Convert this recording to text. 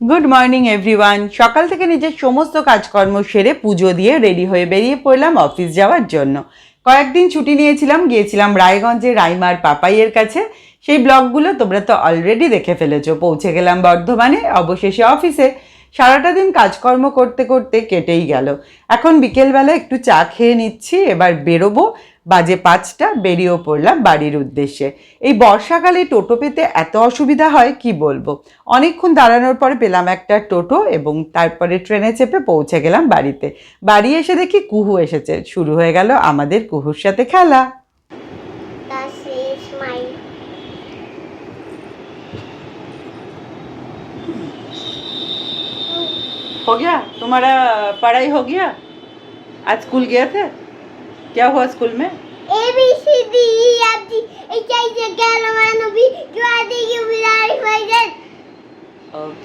Good morning everyone সকাল থেকে নিজের সমস্ত কাজকর্ম সেরে পুজো দিয়ে রেডি হয়ে বেরিয়ে পড়লাম অফিস যাওয়ার জন্য। কয়েকদিন ছুটি নিয়েছিলাম, গিয়েছিলাম রায়গঞ্জে রাইমার পাপাইয়ের কাছে। সেই ব্লগগুলো তোমরা তো অলরেডি দেখে ফেলেছো। পৌঁছে গেলাম বর্ধমানে, অবশেষে অফিসে সারাটা দিন কাজকর্ম করতে করতে কেটেই গেল। এখন বিকেলবেলা একটু চা খেয়ে নিচ্ছি, এবার বেরোবো। বাজে পাঁচটা বেরিয়েও পড়লাম বাড়ির উদ্দেশ্যে এই বর্ষাকালে টোটো পেতে এত অসুবিধা হয় কি বলবো অনেকক্ষণ দাঁড়ানোর পরে পেলাম একটা টোটো এবং তারপরে ট্রেনে চেপে পৌঁছে গেলাম বাড়িতে বাড়ি এসে দেখি কুহু এসেছে শুরু হয়ে গেল আমাদের কুহুর সাথে খেলা Das ist mein हो गया तुम्हारा पढ़ाई हो गया आज स्कूल गए थे क्या हुआ स्कूल में? A B C D E F G H I J K L M N O P Q R S T Q B R five okay